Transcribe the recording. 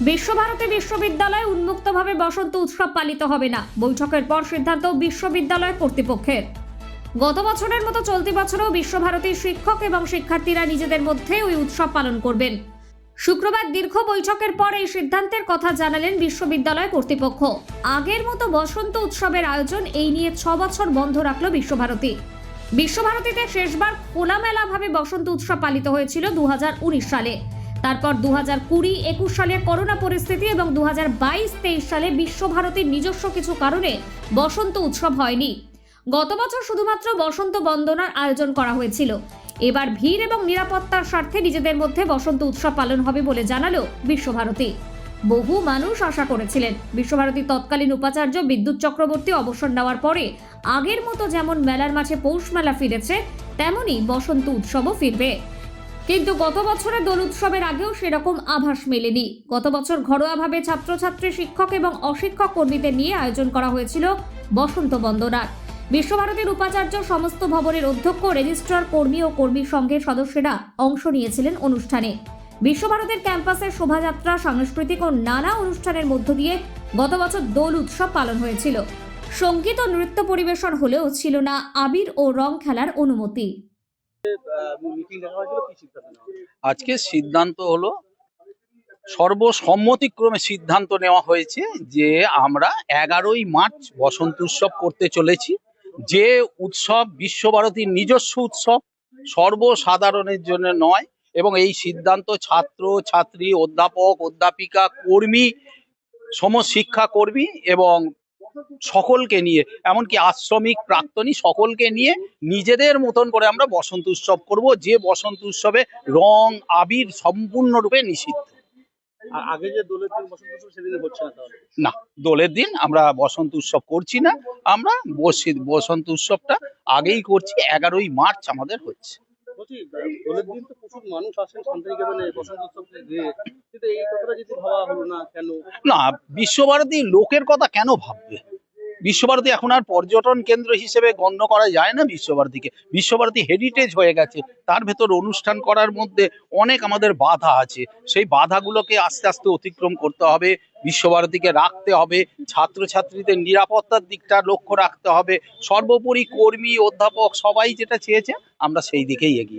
বিশ্বভারতী বিশ্ববিদ্যালয়ে উন্মুক্তভাবে বসন্ত উৎসব পালিত হবে না। বৈঠকের পর সিদ্ধান্ত বিশ্ববিদ্যালয় কর্তৃপক্ষের। গত বছরের মতো চলতি বছরেও বিশ্বভারতীর শিক্ষক এবং শিক্ষার্থীরা নিজেদের মধ্যে ওই উৎসব পালন করবেন। শুক্রবার দীর্ঘ বৈঠকের পর এই সিদ্ধান্তের কথা জানালেন বিশ্ববিদ্যালয় কর্তৃপক্ষ। আগের মতো বসন্ত উৎসবের আয়োজন এই নিয়ে ছ বছর বন্ধ রাখল বিশ্বভারতী। বিশ্বভারতীতে শেষবার খোলামেলাভাবে বসন্ত উৎসব পালিত হয়েছিল দু হাজার উনিশ সালে। তারপর দু হাজার কুড়ি, একুশ সালের করোনা পরিস্থিতি এবং দু হাজার বাইশ, তেইশ সালে বিশ্বভারতীর নিজস্ব কিছু কারণে বসন্ত উৎসব হয়নি। গত বছর শুধুমাত্র বসন্ত বন্দনার আয়োজন করা হয়েছিল। এবার ভিড় এবং নিরাপত্তার স্বার্থে নিজেদের মধ্যে বসন্ত উৎসব পালন হবে বলে জানালো বিশ্বভারতী। বহু মানুষ আশা করেছিলেন বিশ্বভারতীর তৎকালীন উপাচার্য বিদ্যুৎ চক্রবর্তী অবসর নেওয়ার পরে আগের মতো যেমন মেলার মাঝে পৌষ মেলা ফিরেছে, তেমনই বসন্ত উৎসবও ফিরবে। কিন্তু গত বছরের দোল উৎসবের আগেও সেরকম আভাস মেলেনি। গত বছর ঘরোয়াভাবে ছাত্রছাত্রী শিক্ষক এবং অশিক্ষক কর্মীদের নিয়ে আয়োজন করা হয়েছিল বসন্ত বন্দনার। বিশ্বভারতীর উপাচার্য সমস্ত ভবনের অধ্যক্ষ, রেজিস্ট্রার, কর্মী ও কর্মী সংঘের সদস্যরা অংশ নিয়েছিলেন অনুষ্ঠানে। বিশ্বভারতীর ক্যাম্পাসের শোভাযাত্রা, সাংস্কৃতিক ও নানা অনুষ্ঠানের মধ্য দিয়ে গত বছর দোল উৎসব পালন হয়েছিল। সংগীত ও নৃত্য পরিবেশন হলেও ছিল না আবির ও রং খেলার অনুমতি। আজকে সিদ্ধান্ত হলো সর্বসম্মতিক্রমে সিদ্ধান্ত নেওয়া হয়েছে যে আমরা এগারোই মার্চ বসন্ত উৎসব করতে চলেছি। যে উৎসব বিশ্বভারতীর নিজস্ব উৎসব, সর্বসাধারণের জন্য নয় এবং এই সিদ্ধান্ত ছাত্র, ছাত্রী, অধ্যাপক, অধ্যাপিকা, কর্মী সম শিক্ষাকর্মী এবং সকলকে নিয়ে এমনকি আশ্রমিক প্রাক্তনী সকলকে নিয়ে নিজেদের মতন করে আমরা বসন্ত উৎসব করব যে বসন্ত উৎসবে রং আবির সম্পূর্ণরূপে নিষিদ্ধ। আগে যে দোলের দিন বসন্ত উৎসব সেদিন হচ্ছে না না দোলের দিন আমরা বসন্ত উৎসব করছি না আমরা বসি- বসন্ত উৎসবটা আগেই করছি এগারোই মার্চ আমাদের হচ্ছে। প্রচুর মানুষ আসেন কিন্তু এই কথাটা যদি ভাবা হলো না, কেন? না, বিশ্বভারতী লোকের কথা কেন ভাববে? বিশ্বভারতী এখন আর পর্যটন কেন্দ্র হিসেবে গণ্য করা যায় না বিশ্বভারতীকে। বিশ্বভারতী হেরিটেজ হয়ে গেছে। তার ভেতর অনুষ্ঠান করার মধ্যে অনেক আমাদের বাধা আছে। সেই বাধাগুলোকে আস্তে আস্তে অতিক্রম করতে হবে, বিশ্বভারতীকে রাখতে হবে, ছাত্রছাত্রীদের নিরাপত্তার দিকটা লক্ষ্য রাখতে হবে, সর্বোপরি কর্মী, অধ্যাপক সবাই যেটা চেয়েছে, আমরা সেই দিকেই এগিয়ে